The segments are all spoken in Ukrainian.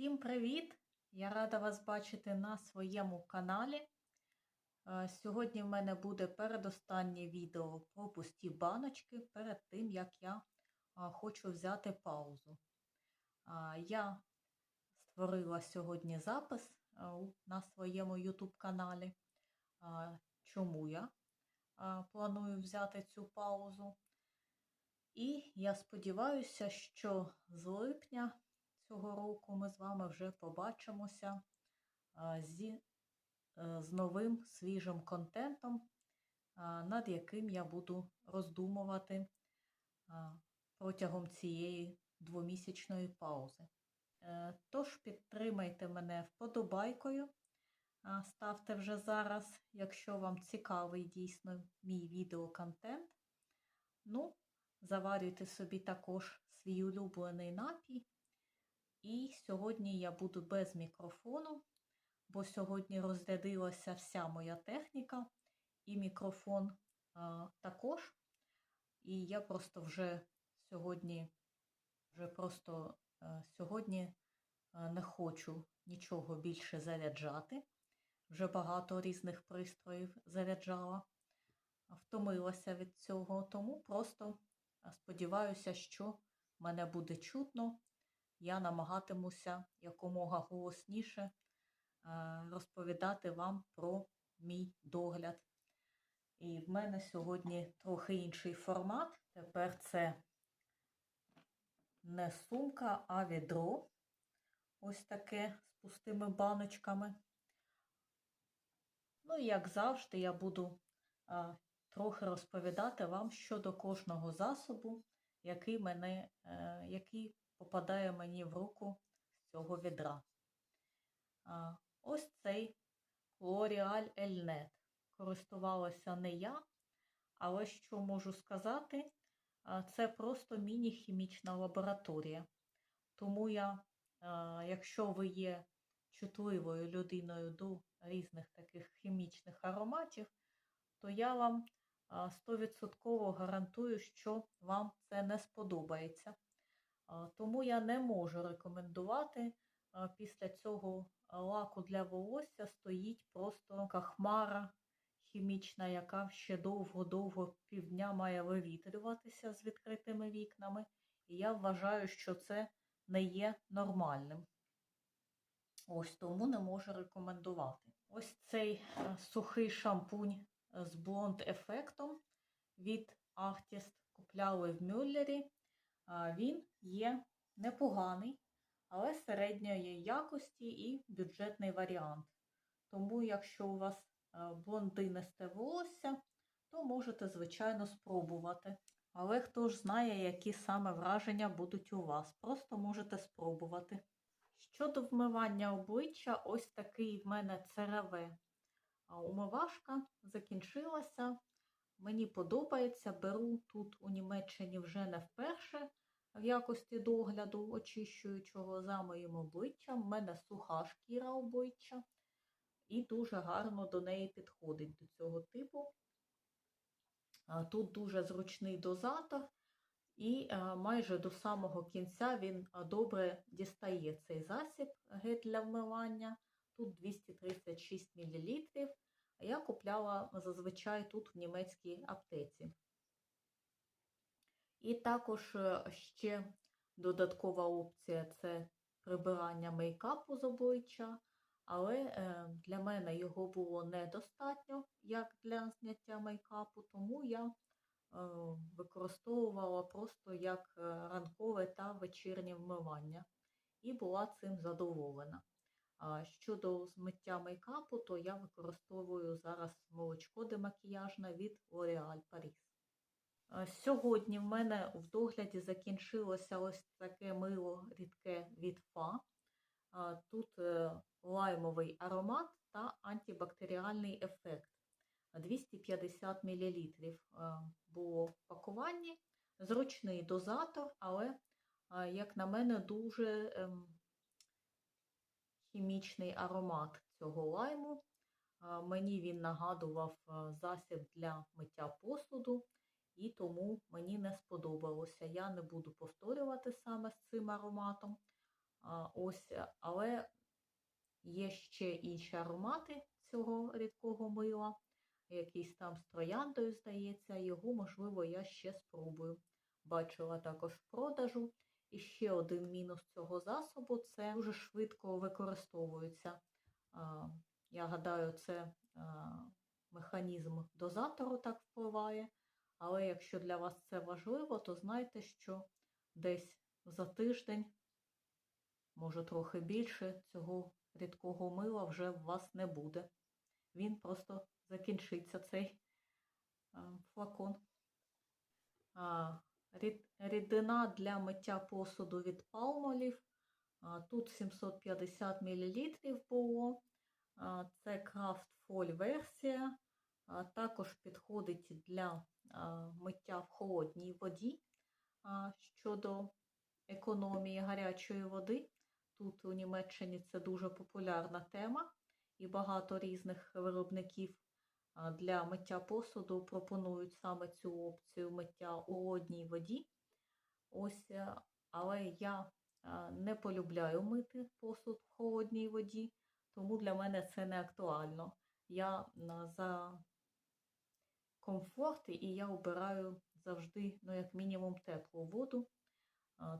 Всім привіт! Я рада вас бачити на своєму каналі. Е, Сьогодні в мене буде передостаннє відео про пусті баночки перед тим, як я хочу взяти паузу. Я створила сьогодні запис на своєму YouTube каналі. Чому я планую взяти цю паузу? І я сподіваюся, що з липня цього року ми з вами вже побачимося зі, е, з новим свіжим контентом, над яким я буду роздумувати протягом цієї двомісячної паузи. Е, Тож підтримайте мене вподобайкою. Ставте вже зараз, якщо вам цікавий дійсно мій відеоконтент. Ну, заварюйте собі також свій улюблений напій. І сьогодні я буду без мікрофону, бо сьогодні розрядилася вся моя техніка і мікрофон а, також. І я просто вже сьогодні, вже просто а, сьогодні а, не хочу нічого більше заряджати. Вже багато різних пристроїв заряджала, втомилася від цього, тому просто сподіваюся, що мене буде чутно я намагатимуся якомога голосніше е, розповідати вам про мій догляд. І в мене сьогодні трохи інший формат. Тепер це не сумка, а відро. Ось таке з пустими баночками. Ну, і як завжди, я буду а, трохи розповідати вам щодо кожного засобу, який мене, е, який попадає мені в руку з цього відра. Ось цей L'Oreal Elnet. Користувалася не я, але що можу сказати, це просто міні-хімічна лабораторія. Тому я, якщо ви є чутливою людиною до різних таких хімічних ароматів, то я вам а, 100% гарантую, що вам це не сподобається. Тому я не можу рекомендувати. Після цього лаку для волосся стоїть просто кахмара хімічна, яка ще довго-довго півдня має вивітрюватися з відкритими вікнами. І я вважаю, що це не є нормальним. Ось тому не можу рекомендувати. Ось цей е, сухий шампунь з блонд ефектом від Artist купляли в Мюллері. Він є непоганий, але середньої якості і бюджетний варіант. Тому, якщо у вас е, блондинисте волосся, то можете, звичайно, спробувати. Але хто ж знає, які саме враження будуть у вас. Просто можете спробувати. Щодо вмивання обличчя, ось такий в мене ЦРВ. А Умивашка закінчилася. Мені подобається, беру тут у Німеччині вже не вперше в якості догляду очищуючого за моїм обличчям. У мене суха шкіра обличчя і дуже гарно до неї підходить до цього типу. Тут дуже зручний дозатор, і майже до самого кінця він добре дістає цей засіб гель для вмивання. Тут 236 мл. Я купляла зазвичай тут в німецькій аптеці. І також е, ще додаткова опція це прибирання мейкапу з обличчя, але е, для мене його було недостатньо, як для зняття мейкапу, тому я е, використовувала просто як ранкове та вечірнє вмивання і була цим задоволена. Щодо змиття мейкапу, то я використовую зараз молочко демакіяжне від L'Oréal Paris. Е, Сьогодні в мене в догляді закінчилося ось таке мило рідке від Фа. Е, Тут е, лаймовий аромат та антибактеріальний ефект. 250 мл було в пакуванні. Зручний дозатор, але, е, як на мене, дуже ем, хімічний аромат цього лайму. Е, Мені він нагадував е, засіб для миття посуду і тому мені не сподобалося. Я не буду повторювати саме з цим ароматом. Ось, але є ще інші аромати цього рідкого мила, якийсь там з трояндою, здається, його, можливо, я ще спробую. Бачила також в продажу. І ще один мінус цього засобу це дуже швидко використовується. Я гадаю, це механізм дозатору так впливає. Але якщо для вас це важливо, то знайте, що десь за тиждень, може трохи більше, цього рідкого мила вже в вас не буде. Він просто закінчиться цей а, флакон. Рідина для миття посуду від. А, Тут 750 мл було. Це Foil версія. А, Також підходить для миття в холодній воді. Щодо економії гарячої води. Тут у Німеччині це дуже популярна тема, і багато різних виробників для миття посуду пропонують саме цю опцію миття у холодній воді. Ось, е, але я не полюбляю мити посуд в холодній воді, тому для мене це не актуально. Я за комфорт і я обираю завжди, ну, як мінімум, теплу воду.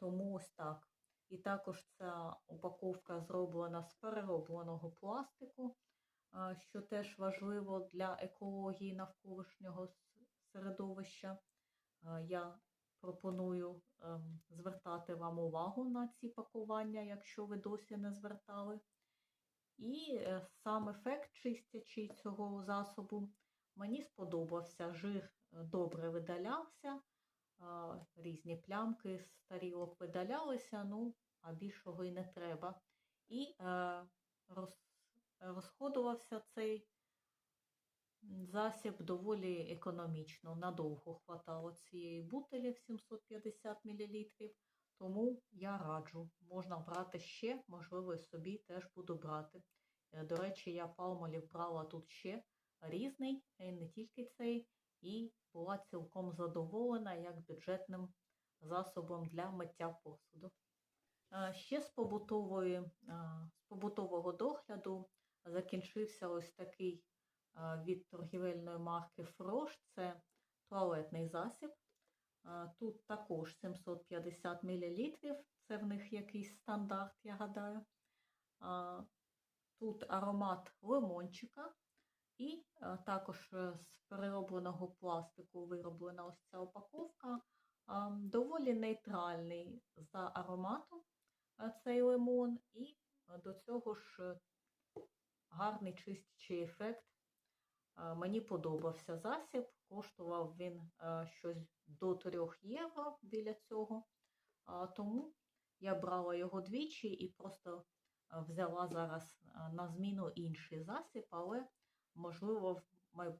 Тому ось так. І також ця упаковка зроблена з переробленого пластику, що теж важливо для екології навколишнього середовища. Я пропоную ем, звертати вам увагу на ці пакування, якщо ви досі не звертали. І е, сам ефект чистячий цього засобу мені сподобався. Жир е, добре видалявся, різні плямки з тарілок видалялися, ну, а більшого і не треба. І е, розходувався цей засіб доволі економічно. Надовго хватало цієї бутилі в 750 мл, тому я раджу. Можна брати ще, можливо, собі теж буду брати. Е, До речі, я палмолів брала тут ще різний, і не тільки цей, і була цілком задоволена як бюджетним засобом для миття посуду. Ще з побутової, з побутового догляду закінчився ось такий від торгівельної марки Фрош. Це туалетний засіб. Тут також 750 мл. Це в них якийсь стандарт, я гадаю. Тут аромат лимончика. І також е, з переробленого пластику вироблена ось ця упаковка. Доволі нейтральний за ароматом цей лимон, і до цього ж е, гарний чистячий ефект. Мені подобався засіб, коштував він щось до 3 євро біля цього. Тому я брала його двічі і просто взяла зараз на зміну інший засіб, але можливо в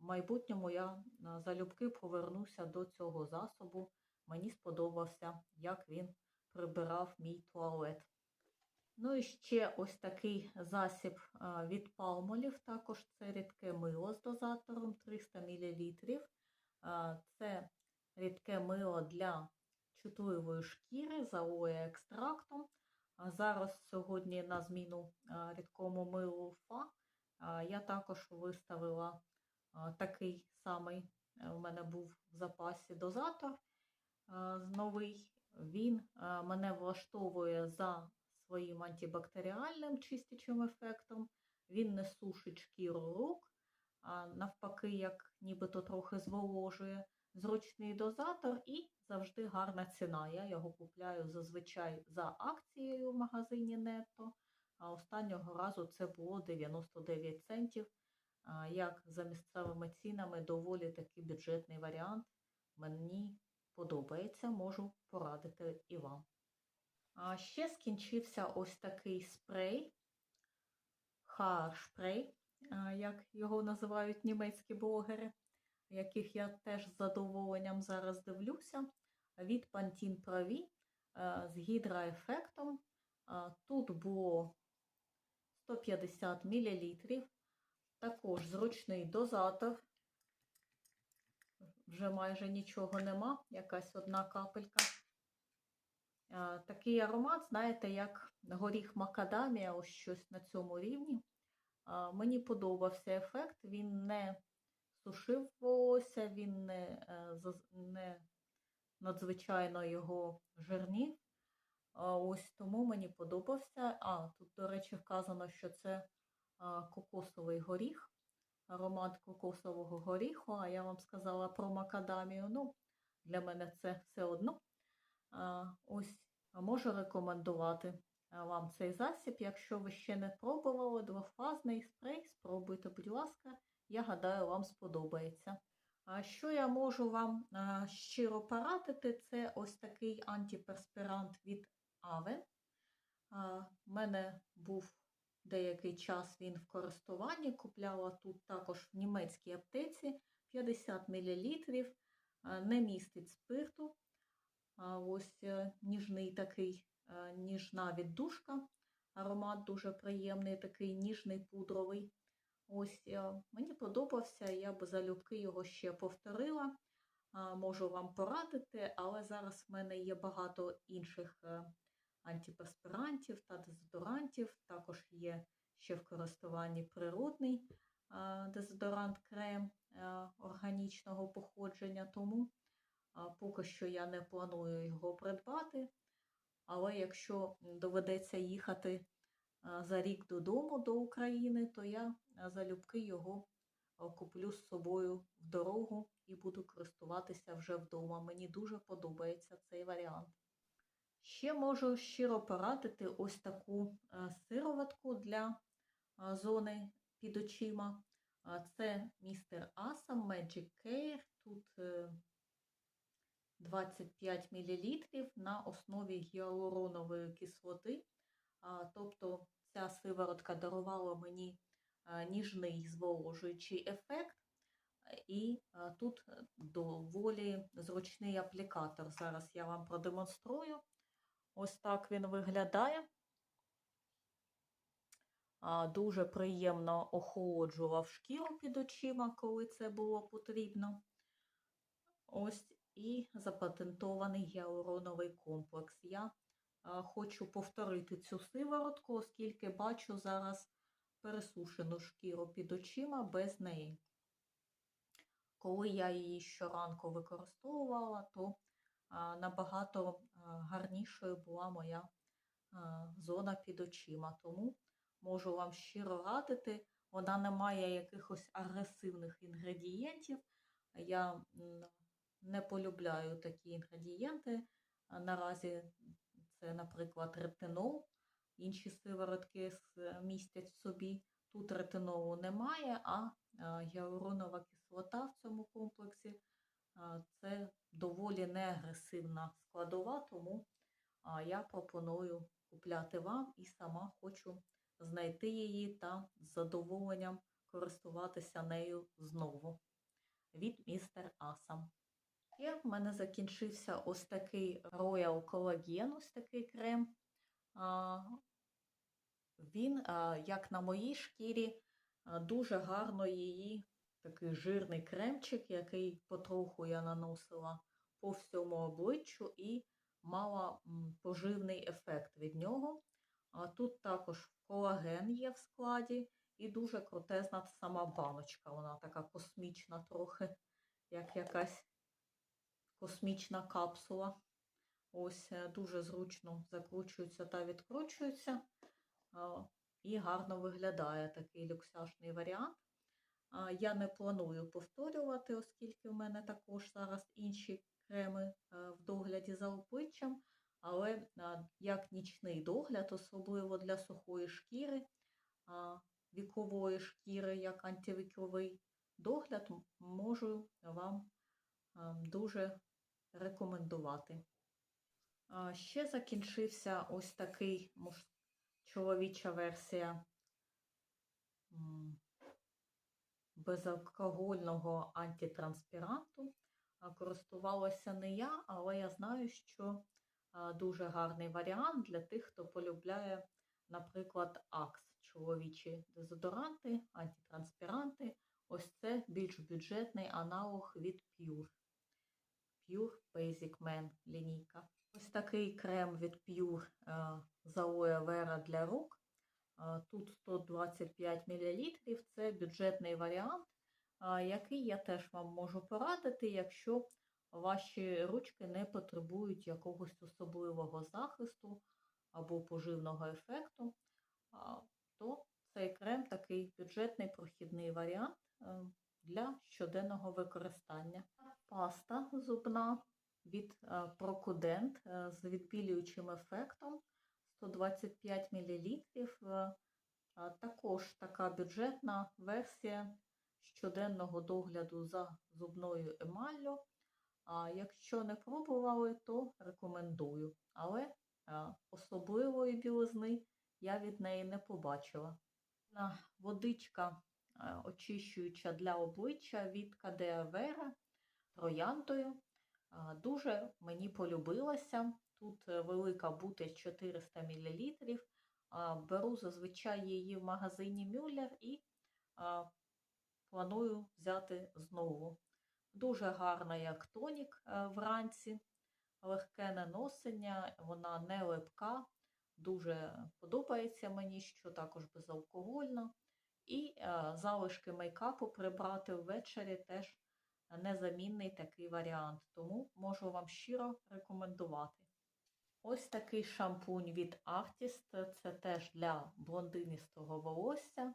майбутньому я залюбки повернуся до цього засобу. Мені сподобався, як він прибирав мій туалет. Ну і ще ось такий засіб від Palmolive, також це рідке мило з дозатором 300 мл. Це рідке мило для чутливої шкіри з алоє екстрактом. Зараз сьогодні на зміну рідкому милу фа я також виставила такий самий, е, у мене був в запасі дозатор новий. Він мене влаштовує за своїм антибактеріальним чистячим ефектом. Він не сушить шкіру рук, а навпаки, як нібито трохи зволожує. Зручний дозатор і завжди гарна ціна. Я його купляю зазвичай за акцією в магазині Netto. А останнього разу це було 99 центів. Як за місцевими цінами, доволі такий бюджетний варіант. Мені подобається, можу порадити і вам. А ще скінчився ось такий спрей, хаар-шпрей, як його називають німецькі блогери, яких я теж з задоволенням зараз дивлюся. Від Pantene Pravi з гідроефектом. Тут було 150 мл. Також зручний дозатор. Вже майже нічого нема, якась одна капелька. Е, Такий аромат, знаєте, як горіх макадамія, ось щось на цьому рівні. Е, Мені подобався ефект, він не сушив волосся, він не, е, не надзвичайно його жирнів. Ось тому мені подобався. А, тут, до речі, вказано, що це кокосовий горіх, аромат кокосового горіху, а я вам сказала про макадамію. Ну, для мене це все одно. Ось можу рекомендувати вам цей засіб. Якщо ви ще не пробували двофазний спрей, спробуйте, будь ласка, я гадаю, вам сподобається. А Що я можу вам щиро порадити, це ось такий антиперспірант від Авен. У мене був деякий час він в користуванні, купляла тут також в німецькій аптеці 50 мл, не містить спирту. Ось е, ніжний такий, е, ніжна віддушка, аромат дуже приємний, такий ніжний пудровий. Ось е, мені подобався, я б залюбки його ще повторила. Можу вам порадити, але зараз в мене є багато інших е, антиперспірантів та дезодорантів. Також є ще в користуванні природний дезодорант крем е, органічного походження, тому поки що я не планую його придбати. Але якщо доведеться їхати за рік додому до України, то я залюбки його куплю з собою в дорогу і буду користуватися вже вдома. Мені дуже подобається цей варіант. Ще можу щиро порадити ось таку сироватку для зони під очима. Це містер Asam Magic Care. Тут е, 25 мл на основі гіалуронової кислоти. Тобто ця сиворотка дарувала мені ніжний зволожуючий ефект. І тут доволі зручний аплікатор. Зараз я вам продемонструю. Ось так він виглядає. Дуже приємно охолоджував шкіру під очима, коли це було потрібно. Ось і запатентований гіалуроновий комплекс. Я хочу повторити цю сиворотку, оскільки бачу зараз пересушену шкіру під очима без неї. Коли я її щоранку використовувала, то набагато гарнішою була моя зона під очима. Тому можу вам щиро радити, вона не має якихось агресивних інгредієнтів. Я не полюбляю такі інгредієнти. Наразі це, наприклад, ретинол. Інші сиворотки містять в собі. Тут ретинолу немає, а а, гіалуронова кислота в цьому комплексі це доволі неагресивна складова, тому я пропоную купляти вам і сама хочу знайти її та з задоволенням користуватися нею знову від містер Асам. І в мене закінчився ось такий Royal Collagen, ось такий крем. Він, як на моїй шкірі, дуже гарно її такий жирний кремчик, який потроху я наносила по всьому обличчю і мала поживний ефект від нього. А тут також колаген є в складі, і дуже крутезна сама баночка. Вона така космічна трохи, як якась космічна капсула. Ось е, дуже зручно закручується та відкручується. І гарно виглядає такий люксяшний варіант. Я не планую повторювати, оскільки в мене також зараз інші креми е, в догляді за обличчям. Але як нічний догляд, особливо для сухої шкіри, вікової шкіри, як антивіковий догляд, можу вам дуже рекомендувати. Ще закінчився ось такий чоловіча версія безалкогольного антитранспіранту. Користувалася не я, але я знаю, що дуже гарний варіант для тих, хто полюбляє, наприклад, Акс, чоловічі дезодоранти, антитранспіранти. Ось це більш бюджетний аналог від Pure. Pure Basic Man лінійка. Ось такий крем від Pure з алоє вера для рук. Тут 125 мл. Це бюджетний варіант, який я теж вам можу порадити, якщо ваші ручки не потребують якогось особливого захисту або поживного ефекту, то цей крем такий бюджетний прохідний варіант е, для щоденного використання. Паста зубна від е, Procudent е, з відбілюючим ефектом 125 мл. Е, Також така бюджетна версія щоденного догляду за зубною емаллю. Якщо не пробували, то рекомендую. Але особливої білизни я від неї не побачила. Водичка очищуюча для обличчя від Кадеа Вера трояндою. Дуже мені полюбилася. Тут е, велика бутиль 400 мл. Беру зазвичай її в магазині Мюллер і планую взяти знову. Дуже гарна, як тонік е, вранці, легке наносення, вона не липка, дуже подобається мені, що також безалкогольно. І е, залишки мейкапу прибрати ввечері теж незамінний такий варіант, тому можу вам щиро рекомендувати. Ось такий шампунь від Artist, це теж для блондиністого волосся.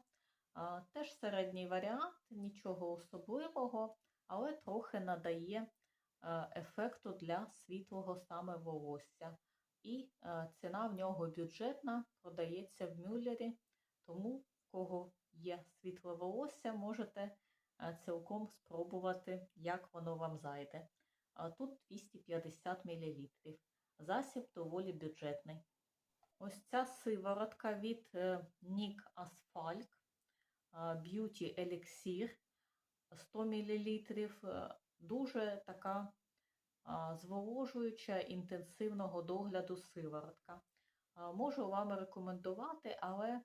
Теж середній варіант, нічого особливого, але трохи надає е, ефекту для світлого саме волосся. І е, ціна в нього бюджетна, продається в мюллері, тому в кого є світле волосся, можете е, цілком спробувати, як воно вам зайде. Тут 250 мл. Засіб доволі бюджетний. Ось ця сиворотка від Nick Asphalt Beauty Elixir 100 мл. Дуже така зволожуюча інтенсивного догляду сиворотка. Можу вам рекомендувати, але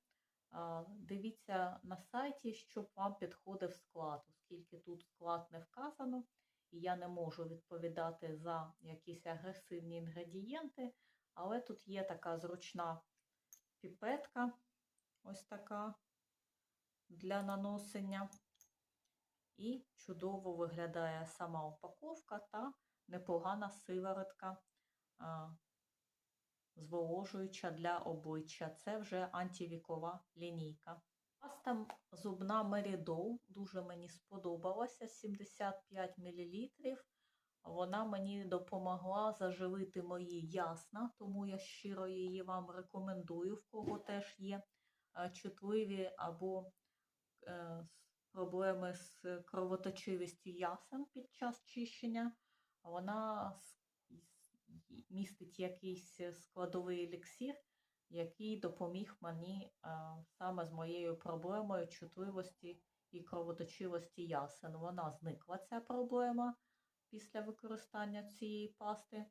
дивіться на сайті, щоб вам підходив склад, оскільки тут склад не вказано, і я не можу відповідати за якісь агресивні інгредієнти, але тут є така зручна піпетка, ось така для наносення. І чудово виглядає сама упаковка та непогана сиворотка а, зволожуюча для обличчя. Це вже антивікова лінійка. Паста зубна Мерідоу дуже мені сподобалася 75 мл. Вона мені допомогла заживити мої ясна, тому я щиро її вам рекомендую, в кого теж є чутливі або е, проблеми з кровоточивістю ясен під час чищення. Вона містить якийсь складовий еліксир, який допоміг мені саме з моєю проблемою чутливості і кровоточивості ясен. Вона зникла ця проблема після використання цієї пасти.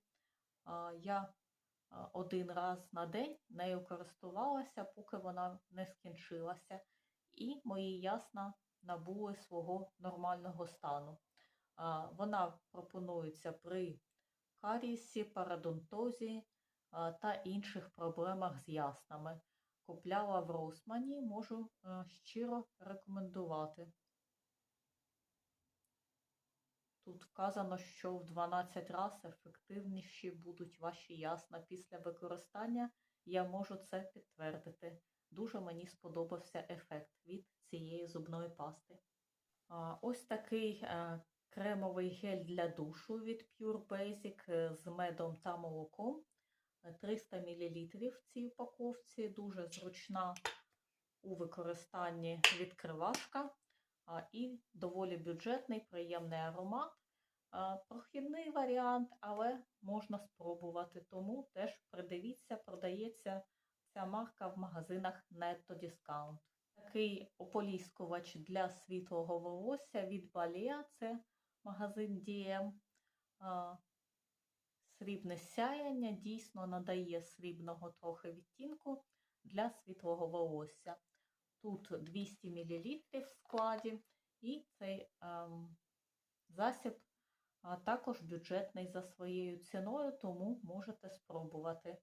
Я один раз на день нею користувалася, поки вона не скінчилася, і мої ясна набули свого нормального стану. Вона пропонується при карісі, парадонтозі та інших проблемах з яснами. Купляла в Росмані, можу е, щиро рекомендувати. Тут вказано, що в 12 разів ефективніші будуть ваші ясна після використання. Я можу це підтвердити. Дуже мені сподобався ефект від цієї зубної пасти. Ось такий е, кремовий гель для душу від Pure Basic е, з медом та молоком. 300 мл в цій упаковці, дуже зручна у використанні відкривашка і доволі бюджетний, приємний аромат. Прохідний варіант, але можна спробувати, тому теж придивіться, продається ця марка в магазинах Netto Discount. Такий ополіскувач для світлого волосся від Balea, це магазин DM. Срібне сяяння дійсно надає срібного трохи відтінку для світлого волосся. Тут 200 мл в складі, і цей ем, засіб а також бюджетний за своєю ціною, тому можете спробувати.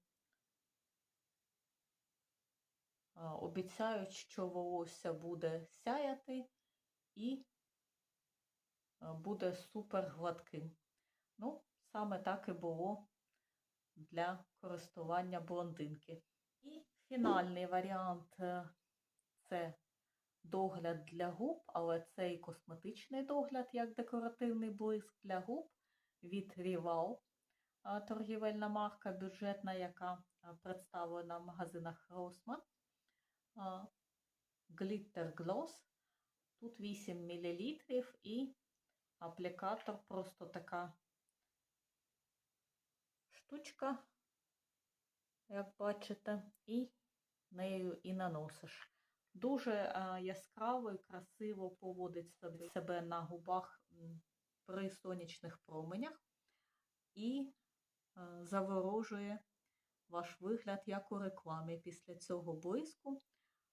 Обіцяють, що волосся буде сяяти і буде супер гладким. Ну, саме так і було для користування блондинки. І фінальний варіант е, це догляд для губ, але це і косметичний догляд, як декоративний блиск для губ від Rival, торгівельна марка бюджетна, яка представлена в магазинах Rossmann. Glitter Gloss. Тут 8 мл і аплікатор просто така штучка, як бачите, і нею і наносиш. Дуже а, яскраво і красиво поводить себе на губах при сонячних променях і а, заворожує ваш вигляд, як у рекламі після цього блиску.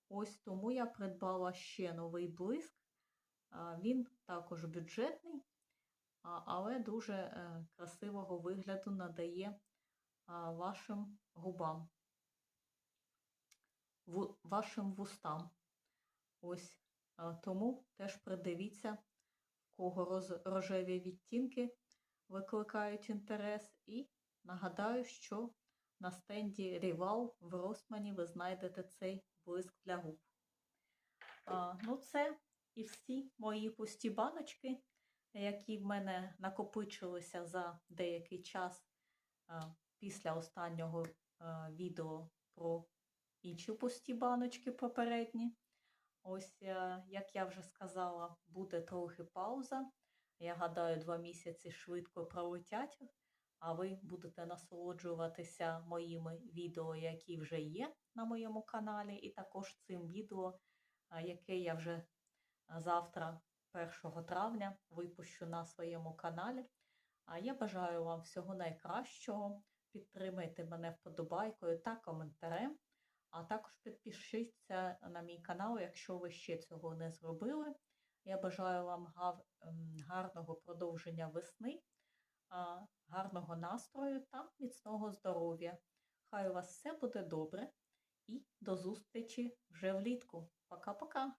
Ось тому я придбала ще новий блиск. А, Він також бюджетний, але дуже е, красивого вигляду надає вашим губам, вашим вустам. Ось тому теж придивіться, кого рожеві відтінки викликають інтерес. І нагадаю, що на стенді Rival в Росмані ви знайдете цей блиск для губ. Ну, це і всі мої пусті баночки, які в мене накопичилися за деякий час після останнього відео про інші пусті баночки попередні. Ось, е, як я вже сказала, буде трохи пауза. Я гадаю, два місяці швидко пролетять, а ви будете насолоджуватися моїми відео, які вже є на моєму каналі, і також цим відео, яке я вже завтра, 1 травня, випущу на своєму каналі. А я бажаю вам всього найкращого. Підтримайте мене вподобайкою та коментарем. А також підпишіться на мій канал, якщо ви ще цього не зробили. Я бажаю вам ем, гарного продовження весни, гарного настрою та міцного здоров'я. Хай у вас все буде добре і до зустрічі вже влітку. Пока-пока!